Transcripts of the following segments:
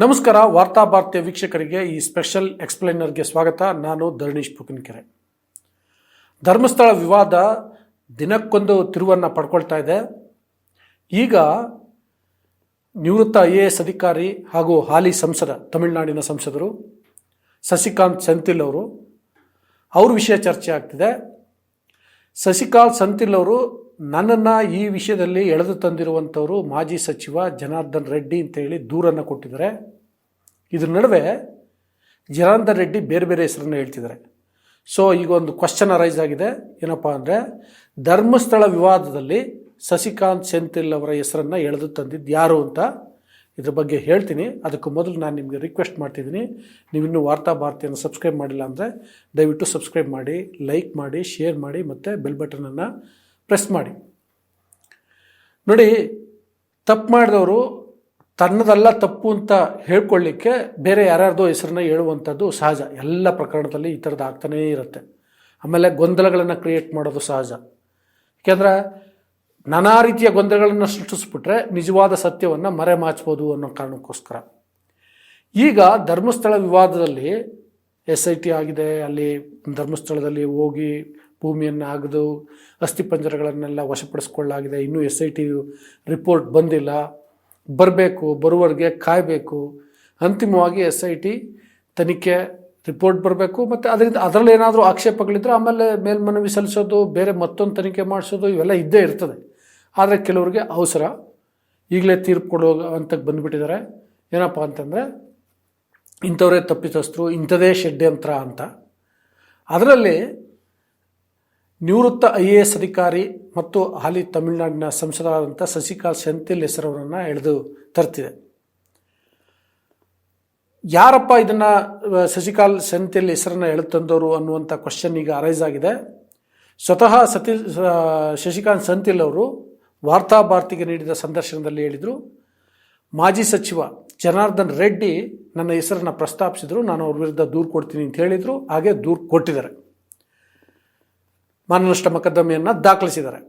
ನಮಸ್ಕಾರ, ವಾರ್ತಾ ಭಾರತೀಯ ವೀಕ್ಷಕರಿಗೆ ಈ ಸ್ಪೆಷಲ್ ಎಕ್ಸ್ಪ್ಲೈನರ್ಗೆ ಸ್ವಾಗತ. ನಾನು ಧರಣೀಶ್ ಪುಕಿನ್ಕೆರೆ. ಧರ್ಮಸ್ಥಳ ವಿವಾದ ದಿನಕ್ಕೊಂದು ತಿರುವನ್ನು ಪಡ್ಕೊಳ್ತಾ ಇದೆ. ಈಗ ನಿವೃತ್ತ ಐ ಎ ಎಸ್ ಅಧಿಕಾರಿ ಹಾಗೂ ಹಾಲಿ ಸಂಸದ, ತಮಿಳುನಾಡಿನ ಸಂಸದರು ಸಸಿಕಾಂತ್ ಸಂತಿಲ್ ಅವರು, ಅವ್ರ ವಿಷಯ ಚರ್ಚೆ ಆಗ್ತಿದೆ. ಸಸಿಕಾಂತ್ ಸಂತಿಲ್ ಅವರು ನನ್ನನ್ನು ಈ ವಿಷಯದಲ್ಲಿ ಎಳೆದು ತಂದಿರುವಂಥವರು ಮಾಜಿ ಸಚಿವ ಜನಾರ್ದನ್ ರೆಡ್ಡಿ ಅಂತೇಳಿ ದೂರನ್ನು ಕೊಟ್ಟಿದ್ದಾರೆ. ಇದ್ರ ನಡುವೆ ಜನಾರ್ದನ್ ರೆಡ್ಡಿ ಬೇರೆ ಬೇರೆ ಹೆಸರನ್ನು ಹೇಳ್ತಿದ್ದಾರೆ. ಸೊ ಈಗ ಒಂದು ಕ್ವಶನ್ ಅರೈಸ್ ಆಗಿದೆ. ಏನಪ್ಪ ಅಂದರೆ, ಧರ್ಮಸ್ಥಳ ವಿವಾದದಲ್ಲಿ ಸಸಿಕಾಂತ್ ಸೆಂಥಿಲ್ ಅವರ ಹೆಸರನ್ನು ಎಳೆದು ತಂದಿದ್ದು ಯಾರು ಅಂತ ಇದ್ರ ಬಗ್ಗೆ ಹೇಳ್ತೀನಿ. ಅದಕ್ಕೂ ಮೊದಲು ನಾನು ನಿಮಗೆ ರಿಕ್ವೆಸ್ಟ್ ಮಾಡ್ತಿದ್ದೀನಿ. ನೀವಿನ್ನೂ ವಾರ್ತಾ ಭಾರತಿಯನ್ನು ಸಬ್ಸ್ಕ್ರೈಬ್ ಮಾಡಿಲ್ಲ ಅಂದರೆ ದಯವಿಟ್ಟು ಸಬ್ಸ್ಕ್ರೈಬ್ ಮಾಡಿ ಲೈಕ್ ಮಾಡಿ ಶೇರ್ ಮಾಡಿ, ಮತ್ತು ಬೆಲ್ ಬಟನನ್ನು ಪ್ರೆಸ್ ಮಾಡಿ. ನೋಡಿ, ತಪ್ಪು ಮಾಡಿದವರು ತನ್ನದಲ್ಲ ತಪ್ಪು ಅಂತ ಹೇಳ್ಕೊಳ್ಳಿಕ್ಕೆ ಬೇರೆ ಯಾರ್ಯಾರ್ದೋ ಹೆಸರನ್ನ ಹೇಳುವಂಥದ್ದು ಸಹಜ. ಎಲ್ಲ ಪ್ರಕರಣದಲ್ಲಿ ಈ ಥರದ್ದು ಆಗ್ತಾನೇ ಇರುತ್ತೆ. ಆಮೇಲೆ ಗೊಂದಲಗಳನ್ನು ಕ್ರಿಯೇಟ್ ಮಾಡೋದು ಸಹಜ. ಯಾಕೆಂದ್ರೆ ನಾನಾ ರೀತಿಯ ಗೊಂದಲಗಳನ್ನು ಸೃಷ್ಟಿಸ್ಬಿಟ್ರೆ ನಿಜವಾದ ಸತ್ಯವನ್ನು ಮರೆಮಾಚ್ಬೋದು ಅನ್ನೋ ಕಾರಣಕ್ಕೋಸ್ಕರ. ಈಗ ಧರ್ಮಸ್ಥಳ ವಿವಾದದಲ್ಲಿ ಎಸ್ ಐ ಟಿ ಆಗಿದೆ, ಅಲ್ಲಿ ಧರ್ಮಸ್ಥಳದಲ್ಲಿ ಹೋಗಿ ಭೂಮಿಯನ್ನು ಅಗೆದು ಅಸ್ಥಿಪಂಜರಗಳನ್ನೆಲ್ಲ ವಶಪಡಿಸ್ಕೊಳ್ಳಾಗಿದೆ ಇನ್ನೂ ಎಸ್ ಐ ಟಿ ರಿಪೋರ್ಟ್ ಬಂದಿಲ್ಲ. ಬರಬೇಕು, ಬರುವವರೆಗೆ ಕಾಯಬೇಕು. ಅಂತಿಮವಾಗಿ ಎಸ್ ಐ ಟಿ ತನಿಖೆ ರಿಪೋರ್ಟ್ ಬರಬೇಕು. ಮತ್ತು ಅದರಿಂದ ಅದರಲ್ಲಿ ಏನಾದರೂ ಆಕ್ಷೇಪಗಳಿದ್ದರೆ ಆಮೇಲೆ ಮೇಲ್ಮನವಿ ಸಲ್ಲಿಸೋದು, ಬೇರೆ ಮತ್ತೊಂದು ತನಿಖೆ ಮಾಡಿಸೋದು, ಇವೆಲ್ಲ ಇದ್ದೇ ಇರ್ತದೆ. ಆದರೆ ಕೆಲವರಿಗೆ ಅವಸರ. ಈಗಲೇ ತೀರ್ಪು ಕೊಡೋ ಬಂದ್ಬಿಟ್ಟಿದ್ದಾರೆ ಬಂದುಬಿಟ್ಟಿದ್ದಾರೆ. ಏನಪ್ಪ ಅಂತಂದರೆ, ಇಂಥವರೇ ತಪ್ಪಿತಸ್ಥರು ಇಂಥದೇ ಷಡ್ಯಂತ್ರ ಅಂತ. ಅದರಲ್ಲಿ ನಿವೃತ್ತ ಐ ಎ ಎಸ್ ಅಧಿಕಾರಿ ಮತ್ತು ಹಾಲಿ ತಮಿಳುನಾಡಿನ ಸಂಸದರಾದಂಥ ಸಸಿಕಾಲ್ ಸೆಂಥಿಲ್ ಹೆಸರವರನ್ನು ಎಳೆದು ತರ್ತಿದೆ. ಯಾರಪ್ಪ ಇದನ್ನು ಸಸಿಕಾಲ್ ಸೆಂಥಿಲ್ ಹೆಸರನ್ನು ಎಳೆದು ತಂದವರು ಅನ್ನುವಂಥ ಕ್ವಶನ್ ಈಗ ಅರೈಸ್ ಆಗಿದೆ. ಸ್ವತಃ ಸತಿ ಶಶಿಕಾಂತ್ ಸೆಂಥಿಲ್ ಅವರು ವಾರ್ತಾ ಭಾರತಿಗೆ ನೀಡಿದ ಸಂದರ್ಶನದಲ್ಲಿ ಹೇಳಿದರು, ಮಾಜಿ ಸಚಿವ ಜನಾರ್ದನ್ ರೆಡ್ಡಿ ನನ್ನ ಹೆಸರನ್ನು ಪ್ರಸ್ತಾಪಿಸಿದರು, ನಾನು ಅವ್ರ ವಿರುದ್ಧ ದೂರು ಕೊಡ್ತೀನಿ ಅಂತ ಹೇಳಿದರು, ಹಾಗೆ ದೂರು ಕೊಟ್ಟಿದ್ದಾರೆ. ಮಾನನಷ್ಟ ಮೊಕದ್ದಮೆಯನ್ನು ದಾಖಲಿಸಿದ್ದಾರೆ.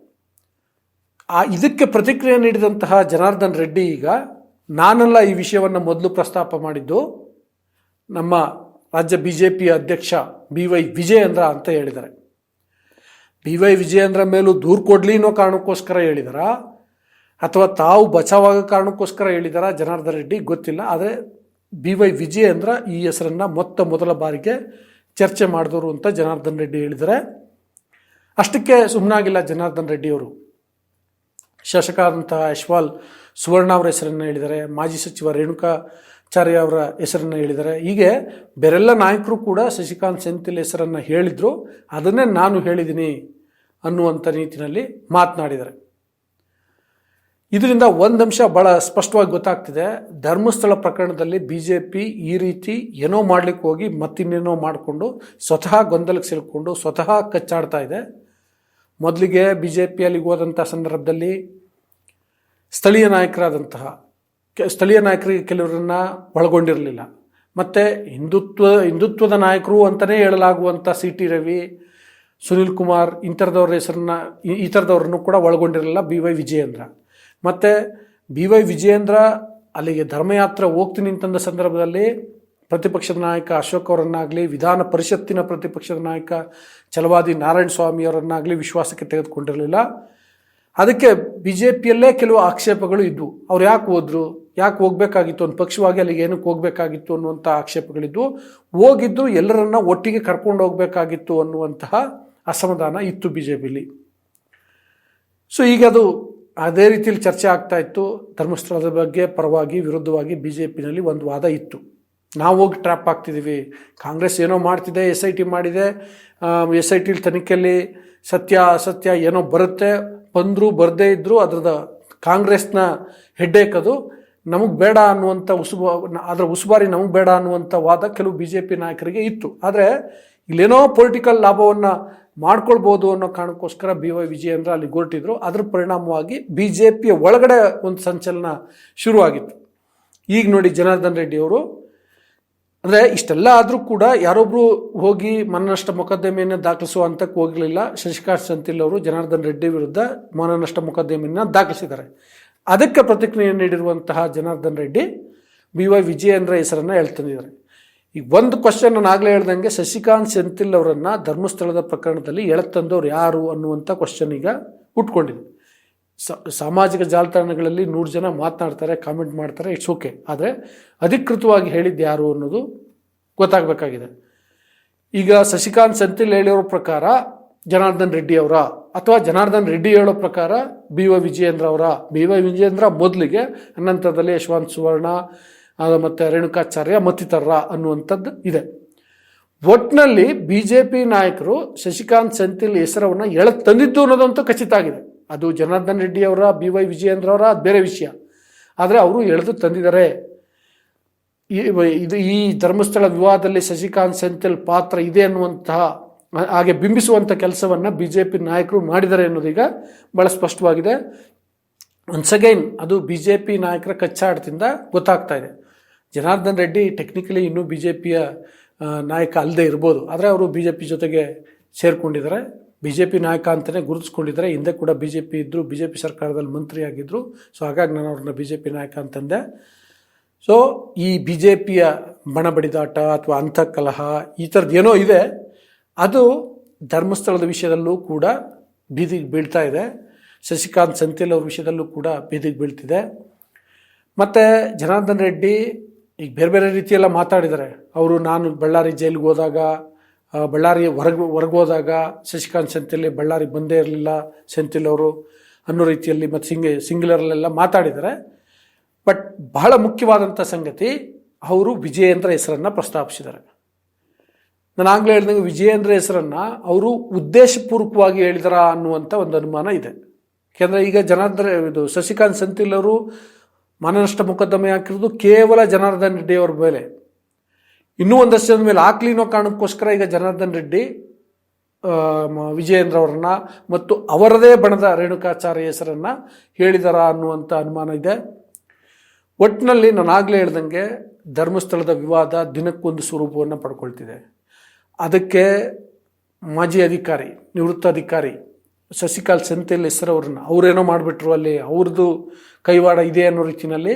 ಆ, ಇದಕ್ಕೆ ಪ್ರತಿಕ್ರಿಯೆ ನೀಡಿದಂತಹ ಜನಾರ್ದನ್ ರೆಡ್ಡಿ ಈಗ ನಾನೆಲ್ಲ ಈ ವಿಷಯವನ್ನು ಮೊದಲು ಪ್ರಸ್ತಾಪ ಮಾಡಿದ್ದು, ನಮ್ಮ ರಾಜ್ಯ ಬಿ ಜೆ ಪಿ ಅಧ್ಯಕ್ಷ ಬಿ ವೈ ವಿಜಯೇಂದ್ರ ಅಂತ ಹೇಳಿದ್ದಾರೆ. ಬಿ ವೈ ವಿಜಯೇಂದ್ರ ಮೇಲೂ ದೂರು ಕೊಡಲಿ ಅನ್ನೋ ಕಾರಣಕ್ಕೋಸ್ಕರ ಹೇಳಿದಾರ, ಅಥವಾ ತಾವು ಬಚಾವಾಗೋ ಕಾರಣಕ್ಕೋಸ್ಕರ ಹೇಳಿದಾರ ಜನಾರ್ದನ್ ರೆಡ್ಡಿ ಗೊತ್ತಿಲ್ಲ, ಆದರೆ ಬಿ ವೈ ವಿಜಯೇಂದ್ರ ಈ ಹೆಸರನ್ನು ಮೊತ್ತ ಮೊದಲ ಬಾರಿಗೆ ಚರ್ಚೆ ಮಾಡಿದವರು ಅಂತ ಜನಾರ್ದನ್ ರೆಡ್ಡಿ ಹೇಳಿದ್ದಾರೆ. ಅಷ್ಟಕ್ಕೆ ಸುಮ್ಮನಾಗಿಲ್ಲ ಜನಾರ್ದನ್ ರೆಡ್ಡಿಯವರು ಶಾಸಕರಾದಂತಹ ಯಶ್ವಾಲ್ ಸುವರ್ಣ ಅವರ ಹೆಸರನ್ನು ಹೇಳಿದ್ದಾರೆ, ಮಾಜಿ ಸಚಿವ ರೇಣುಕಾಚಾರ್ಯ ಅವರ ಹೆಸರನ್ನು ಹೇಳಿದ್ದಾರೆ. ಹೀಗೆ ಬೇರೆಲ್ಲ ನಾಯಕರು ಕೂಡ ಶಶಿಕಾಂತ್ ಸೆಂಥಿಲ್ ಹೆಸರನ್ನು ಹೇಳಿದರು. ಅದನ್ನೇ ನಾನು ಹೇಳಿದ್ದೀನಿ ಅನ್ನುವಂಥ ನೀತಿನಲ್ಲಿ ಮಾತನಾಡಿದ್ದಾರೆ. ಇದರಿಂದ ಒಂದು ಅಂಶ ಭಾಳ ಸ್ಪಷ್ಟವಾಗಿ ಗೊತ್ತಾಗ್ತಿದೆ. ಧರ್ಮಸ್ಥಳ ಪ್ರಕರಣದಲ್ಲಿ ಬಿ ಜೆ ಪಿ ಈ ರೀತಿ ಏನೋ ಮಾಡಲಿಕ್ಕೆ ಹೋಗಿ ಮತ್ತಿನ್ನೇನೋ ಮಾಡಿಕೊಂಡು ಸ್ವತಃ ಗೊಂದಲಕ್ಕೆ ಸಿಲುಕೊಂಡು ಸ್ವತಃ ಕಚ್ಚಾಡ್ತಾ ಇದೆ. ಮೊದಲಿಗೆ ಬಿ ಜೆ ಪಿಯಲ್ಲಿ ಹೋದಂಥ ಸಂದರ್ಭದಲ್ಲಿ ಸ್ಥಳೀಯ ನಾಯಕರಾದಂತಹ ಸ್ಥಳೀಯ ನಾಯಕರಿಗೆ ಕೆಲವರನ್ನ ಒಳಗೊಂಡಿರಲಿಲ್ಲ. ಮತ್ತು ಹಿಂದುತ್ವ, ಹಿಂದುತ್ವದ ನಾಯಕರು ಅಂತಲೇ ಹೇಳಲಾಗುವಂಥ ಸಿ ಟಿ ರವಿ, ಸುನಿಲ್ ಕುಮಾರ್ ಇಂಥರದವ್ರ ಹೆಸರನ್ನ, ಈ ಥರದವ್ರನ್ನು ಕೂಡ ಒಳಗೊಂಡಿರಲಿಲ್ಲ ಬಿ ವೈ ವಿಜಯೇಂದ್ರ. ಮತ್ತು ಬಿ ವೈ ವಿಜಯೇಂದ್ರ ಅಲ್ಲಿಗೆ ಧರ್ಮಯಾತ್ರೆ ಹೋಗ್ತೀನಿ ಅಂತಂದ ಸಂದರ್ಭದಲ್ಲಿ ಪ್ರತಿಪಕ್ಷದ ನಾಯಕ ಅಶೋಕ್ ಅವರನ್ನಾಗಲಿ, ವಿಧಾನ ಪರಿಷತ್ತಿನ ಪ್ರತಿಪಕ್ಷದ ನಾಯಕ ಛಲವಾದಿ ನಾರಾಯಣ ಸ್ವಾಮಿಯವರನ್ನಾಗಲಿ ವಿಶ್ವಾಸಕ್ಕೆ ತೆಗೆದುಕೊಂಡಿರಲಿಲ್ಲ. ಅದಕ್ಕೆ ಬಿ ಜೆ ಪಿಯಲ್ಲೇ ಕೆಲವು ಆಕ್ಷೇಪಗಳು ಇದ್ವು. ಅವ್ರು ಯಾಕೆ ಹೋದ್ರು? ಯಾಕೆ ಹೋಗಬೇಕಾಗಿತ್ತು? ಒಂದು ಪಕ್ಷವಾಗಿ ಅಲ್ಲಿಗೆ ಏನಕ್ಕೆ ಹೋಗಬೇಕಾಗಿತ್ತು ಅನ್ನುವಂಥ ಆಕ್ಷೇಪಗಳಿದ್ವು. ಹೋಗಿದ್ದು ಎಲ್ಲರನ್ನ ಒಟ್ಟಿಗೆ ಕರ್ಕೊಂಡು ಹೋಗಬೇಕಾಗಿತ್ತು ಅನ್ನುವಂತಹ ಅಸಮಾಧಾನ ಇತ್ತು ಬಿ ಜೆ ಪಿಲಿ ಸೊ ಈಗ ಅದು ಅದೇ ರೀತಿಯಲ್ಲಿ ಚರ್ಚೆ ಆಗ್ತಾ ಇತ್ತು. ಧರ್ಮಸ್ಥಳದ ಬಗ್ಗೆ ಪರವಾಗಿ ವಿರುದ್ಧವಾಗಿ ಬಿ ಜೆ ಪಿನಲ್ಲಿ ಒಂದು ವಾದ ಇತ್ತು. ನಾವು ಹೋಗಿ ಟ್ರ್ಯಾಪ್ ಆಗ್ತಿದ್ದೀವಿ ಕಾಂಗ್ರೆಸ್ ಏನೋ ಮಾಡ್ತಿದೆ, ಎಸ್ ಐ ಟಿ ಮಾಡಿದೆ. ಎಸ್ ಐ ಟಿಲಿ ತನಿಖೆಯಲ್ಲಿ ಸತ್ಯ, ಅಸತ್ಯ ಏನೋ ಬರುತ್ತೆ. ಬಂದರೂ ಬರದೇ ಇದ್ದರೂ ಅದರದ ಕಾಂಗ್ರೆಸ್ನ ಹೆಡ್ಡೇಕ್ ಅದು. ನಮಗೆ ಬೇಡ ಅನ್ನುವಂಥ ಉಸುಬ, ಅದರ ಉಸುಬಾರಿ ನಮಗೆ ಬೇಡ ಅನ್ನುವಂಥ ವಾದ ಕೆಲವು ಬಿ ಜೆ ಪಿ ನಾಯಕರಿಗೆ ಇತ್ತು. ಆದರೆ ಇಲ್ಲೇನೋ ಪೊಲಿಟಿಕಲ್ ಲಾಭವನ್ನು ಮಾಡ್ಕೊಳ್ಬೋದು ಅನ್ನೋ ಕಾರಣಕ್ಕೋಸ್ಕರ ಬಿ ವೈ ವಿಜಯೇಂದ್ರ ಅಲ್ಲಿ ಗುರುಟಿದ್ರು ಅದರ ಪರಿಣಾಮವಾಗಿ ಬಿ ಜೆ ಪಿಯ ಒಳಗಡೆ ಒಂದು ಸಂಚಲನ ಶುರುವಾಗಿತ್ತು. ಈಗ ನೋಡಿ ಜನಾರ್ದನ್ ರೆಡ್ಡಿ ಅವರು, ಅಂದರೆ ಇಷ್ಟೆಲ್ಲ ಆದರೂ ಕೂಡ ಯಾರೊಬ್ಬರು ಹೋಗಿ ಮನನಷ್ಟ ಮೊಕದ್ದಮೆಯನ್ನು ದಾಖಲಿಸುವ ಹಂತಕ್ಕೆ ಹೋಗಲಿಲ್ಲ. ಶಶಿಕಾಂತ್ ಸಂತಿಲ್ ಅವರು ಜನಾರ್ದನ್ ರೆಡ್ಡಿ ವಿರುದ್ಧ ಮನನಷ್ಟ ಮೊಕದ್ದಮೆಯನ್ನು ದಾಖಲಿಸಿದ್ದಾರೆ. ಅದಕ್ಕೆ ಪ್ರತಿಕ್ರಿಯೆ ನೀಡಿರುವಂತಹ ಜನಾರ್ದನ್ ರೆಡ್ಡಿ ಬಿ ವೈ ವಿಜಯೇಂದ್ರ ಹೆಸರನ್ನು ಹೇಳ್ತಂದಿದ್ದಾರೆ ಈಗ ಒಂದು ಕ್ವಶನ್ ನಾನು ಆಗಲೇ ಹೇಳ್ದಂಗೆ ಶಶಿಕಾಂತ್ ಸೆಂಥಿಲ್ ಅವರನ್ನು ಧರ್ಮಸ್ಥಳದ ಪ್ರಕರಣದಲ್ಲಿ ಎಳೆತಂದವರು ಯಾರು ಅನ್ನುವಂಥ ಕ್ವಶನ್ ಈಗ ಉಟ್ಕೊಂಡಿದೆ ಸಾಮಾಜಿಕ ಜಾಲತಾಣಗಳಲ್ಲಿ ನೂರು ಜನ ಮಾತನಾಡ್ತಾರೆ ಕಾಮೆಂಟ್ ಮಾಡ್ತಾರೆ ಇಟ್ಸ್ ಓಕೆ ಆದರೆ ಅಧಿಕೃತವಾಗಿ ಹೇಳಿದ್ದು ಯಾರು ಅನ್ನೋದು ಗೊತ್ತಾಗಬೇಕಾಗಿದೆ. ಈಗ ಶಶಿಕಾಂತ್ ಸೆಂಥಿಲ್ ಹೇಳಿರೋ ಪ್ರಕಾರ ಜನಾರ್ದನ್ ರೆಡ್ಡಿ ಅವರ ಅಥವಾ ಜನಾರ್ದನ್ ರೆಡ್ಡಿ ಹೇಳೋ ಪ್ರಕಾರ ಬಿ ವೈ ವಿಜಯೇಂದ್ರ ಅವರ. ಬಿ ವೈ ವಿಜಯೇಂದ್ರ ಮೊದಲಿಗೆ ಅನಂತರದಲ್ಲಿ ಯಶವಂತ್ ಸುವರ್ಣ ಮತ್ತೆ ರೇಣುಕಾಚಾರ್ಯ ಮತ್ತಿತರರ ಅನ್ನುವಂಥದ್ದು ಇದೆ. ಒಟ್ಟಿನಲ್ಲಿ ಬಿ ಜೆ ಪಿ ನಾಯಕರು ಶಶಿಕಾಂತ್ ಸೆಂಥಿಲ್ ಹೆಸರವನ್ನು ಎಳ ತಂದಿದ್ದು ಅನ್ನೋದಂತೂ ಖಚಿತ ಆಗಿದೆ. ಅದು ಜನಾರ್ದನ್ ರೆಡ್ಡಿ ಅವರ, ಬಿ ವೈ ವಿಜಯೇಂದ್ರವರ ಅದು ಬೇರೆ ವಿಷಯ. ಆದರೆ ಅವರು ಎಳೆದು ತಂದಿದ್ದಾರೆ. ಇದು ಈ ಧರ್ಮಸ್ಥಳ ವಿವಾದದಲ್ಲಿ ಶಶಿಕಾಂತ್ ಸೆಂಥಿಲ್ ಪಾತ್ರ ಇದೆ ಅನ್ನುವಂತಹ ಹಾಗೆ ಬಿಂಬಿಸುವಂಥ ಕೆಲಸವನ್ನು ಬಿ ಜೆ ಪಿ ನಾಯಕರು ಮಾಡಿದ್ದಾರೆ ಅನ್ನೋದೀಗ ಭಾಳ ಸ್ಪಷ್ಟವಾಗಿದೆ. ಒನ್ಸ್ ಅಗೈನ್ ಅದು ಬಿ ಜೆ ಪಿ ನಾಯಕರ ಕಚ್ಚಾಟದಿಂದ ಗೊತ್ತಾಗ್ತಾ ಇದೆ. ಜನಾರ್ದನ್ ರೆಡ್ಡಿ ಟೆಕ್ನಿಕಲಿ ಇನ್ನೂ ಬಿ ಜೆ ಪಿಯ ನಾಯಕ ಅಲ್ಲದೆ ಇರ್ಬೋದು. ಆದರೆ ಅವರು ಬಿ ಜೆ ಪಿ ಜೊತೆಗೆ ಸೇರಿಕೊಂಡಿದ್ದಾರೆ. ಬಿ ಜೆ ಪಿ ನಾಯಕ ಅಂತಲೇ ಗುರುತಿಸ್ಕೊಂಡಿದ್ದಾರೆ. ಹಿಂದೆ ಕೂಡ ಬಿ ಜೆ ಪಿ ಇದ್ದರು ಬಿ ಜೆ ಪಿ ಸರ್ಕಾರದಲ್ಲಿ ಮಂತ್ರಿಯಾಗಿದ್ದರು ಸೊ ಹಾಗಾಗಿ ನಾನು ಅವ್ರನ್ನ ಬಿ ಜೆ ಪಿ ನಾಯಕ ಅಂತಂದೆ. ಸೊ ಈ ಬಿ ಜೆ ಪಿಯ ಬಣ ಬಡಿದಾಟ ಅಥವಾ ಅಂತಃಕಲಹ ಈ ಥರದ್ದು ಏನೋ ಇದೆ. ಅದು ಧರ್ಮಸ್ಥಳದ ವಿಷಯದಲ್ಲೂ ಕೂಡ ಬೀದಿಗೆ ಬೀಳ್ತಾ ಇದೆ. ಶಶಿಕಾಂತ್ ಸಂತೇಲ್ ಅವ್ರ ವಿಷಯದಲ್ಲೂ ಕೂಡ ಬೀದಿಗೆ ಬೀಳ್ತಿದೆ. ಮತ್ತು ಜನಾರ್ದನ್ ರೆಡ್ಡಿ ಈಗ ಬೇರೆ ಬೇರೆ ರೀತಿಯೆಲ್ಲ ಮಾತಾಡಿದ್ದಾರೆ. ಅವರು ನಾನು ಬಳ್ಳಾರಿ ಜೈಲಿಗೆ ಹೋದಾಗ ಬಳ್ಳಾರಿ ಹೊರಗೆ ಹೊರಗೆ ಹೋದಾಗ ಶಶಿಕಾಂತ್ ಸೆಂಥಿಲ್ ಬಳ್ಳಾರಿ ಬಂದೇ ಇರಲಿಲ್ಲ. ಸೆಂಥಿಲ್ ಅವರು ಅನ್ನೋ ರೀತಿಯಲ್ಲಿ ಮತ್ತು ಸಿಂಗ್ ಸಿಂಗ್ಯುಲರ್ಲೆಲ್ಲ ಮಾತಾಡಿದ್ದಾರೆ. ಬಟ್ ಬಹಳ ಮುಖ್ಯವಾದಂಥ ಸಂಗತಿ, ಅವರು ವಿಜಯೇಂದ್ರ ಹೆಸರನ್ನು ಪ್ರಸ್ತಾಪಿಸಿದ್ದಾರೆ. ನಾನು ಆಗಲೇ ಹೇಳಿದಂಗೆ ವಿಜಯೇಂದ್ರ ಹೆಸರನ್ನು ಅವರು ಉದ್ದೇಶಪೂರ್ವಕವಾಗಿ ಹೇಳಿದಾರ ಅನ್ನುವಂಥ ಒಂದು ಅನುಮಾನ ಇದೆ. ಯಾಕೆಂದರೆ ಈಗ ಜನಾರ್ದನ, ಇದು ಶಶಿಕಾಂತ್ ಸೆಂಥಿಲ್ ಅವರು ಮಾನನಷ್ಟ ಮೊಕದ್ದಮೆ ಹಾಕಿರೋದು ಕೇವಲ ಜನಾರ್ದನ್ ರೆಡ್ಡಿ ಅವ್ರ ಮೇಲೆ. ಇನ್ನೂ ಒಂದಷ್ಟು ಜನದ ಮೇಲೆ ಹಾಕ್ಲಿ ಅನ್ನೋ ಕಾರಣಕ್ಕೋಸ್ಕರ ಈಗ ಜನಾರ್ದನ್ ರೆಡ್ಡಿ ವಿಜಯೇಂದ್ರ ಅವರನ್ನ ಮತ್ತು ಅವರದೇ ಬಣದ ರೇಣುಕಾಚಾರ್ಯ ಹೆಸರನ್ನು ಹೇಳಿದಾರ ಅನ್ನುವಂಥ ಅನುಮಾನ ಇದೆ. ಒಟ್ಟಿನಲ್ಲಿ ನಾನು ಆಗಲೇ ಹೇಳ್ದಂಗೆ ಧರ್ಮಸ್ಥಳದ ವಿವಾದ ದಿನಕ್ಕೊಂದು ಸ್ವರೂಪವನ್ನು ಪಡ್ಕೊಳ್ತಿದೆ. ಅದಕ್ಕೆ ಮಾಜಿ ಅಧಿಕಾರಿ, ನಿವೃತ್ತ ಅಧಿಕಾರಿ ಶಶಿಕಾಂತ್ ಹೆಸರು ಅವ್ರನ್ನ ಅವರೇನೋ ಮಾಡಿಬಿಟ್ರು ಅಲ್ಲಿ. ಅವ್ರದ್ದು ಕೈವಾಡ ಇದೆ ಅನ್ನೋ ರೀತಿಯಲ್ಲಿ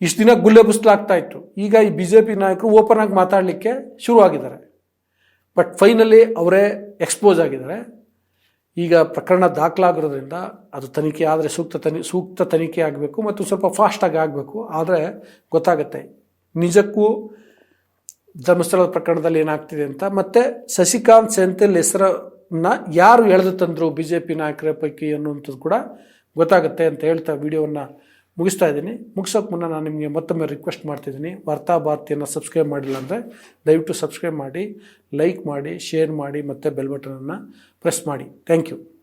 ಇಷ್ಟು ದಿನ ಗುಲ್ಲೆಬಸ್ಲಾಗ್ತಾ ಇತ್ತು. ಈಗ ಈ ಬಿ ಜೆ ಪಿ ನಾಯಕರು ಓಪನ್ ಆಗಿ ಮಾತಾಡಲಿಕ್ಕೆ ಶುರುವಾಗಿದ್ದಾರೆ ಬಟ್ ಫೈನಲಿ ಅವರೇ ಎಕ್ಸ್ಪೋಸ್ ಆಗಿದ್ದಾರೆ. ಈಗ ಪ್ರಕರಣ ದಾಖಲಾಗಿರೋದ್ರಿಂದ ಅದು ತನಿಖೆ ಆದರೆ ಸೂಕ್ತ ತನಿ, ಸೂಕ್ತ ತನಿಖೆ ಆಗಬೇಕು ಮತ್ತು ಸ್ವಲ್ಪ ಫಾಸ್ಟಾಗಿ ಆಗಬೇಕು. ಆದರೆ ಗೊತ್ತಾಗುತ್ತೆ. ನಿಜಕ್ಕೂ ಧರ್ಮಸ್ಥಳದ ಪ್ರಕರಣದಲ್ಲಿ ಏನಾಗ್ತಿದೆ ಅಂತ. ಮತ್ತು ಶಶಿಕಾಂತ್ ಸೆಂಥಿಲ್ ಹೆಸರನ್ನ ಯಾರು ಎಳೆದು ತಂದರು ಬಿ ಜೆ ಪಿ ನಾಯಕರ ಪೈಕಿ ಅನ್ನುವಂಥದ್ದು ಕೂಡ ಗೊತ್ತಾಗುತ್ತೆ ಅಂತ ಹೇಳ್ತಾ ವಿಡಿಯೋವನ್ನು ಮುಗಿಸ್ತಾ ಇದ್ದೀನಿ. ಮುಗಿಸೋಕೆ ಮುನ್ನ ನಾನು ನಿಮಗೆ ಮತ್ತೊಮ್ಮೆ ರಿಕ್ವೆಸ್ಟ್ ಮಾಡ್ತಿದ್ದೀನಿ ವಾರ್ತಾ ಭಾರತಿಯನ್ನು ಸಬ್ಸ್ಕ್ರೈಬ್ ಮಾಡಿಲ್ಲ ಅಂದರೆ ದಯವಿಟ್ಟು ಸಬ್ಸ್ಕ್ರೈಬ್ ಮಾಡಿ ಲೈಕ್ ಮಾಡಿ ಶೇರ್ ಮಾಡಿ ಮತ್ತು ಬೆಲ್ ಬಟನನ್ನು ಪ್ರೆಸ್ ಮಾಡಿ. Thank you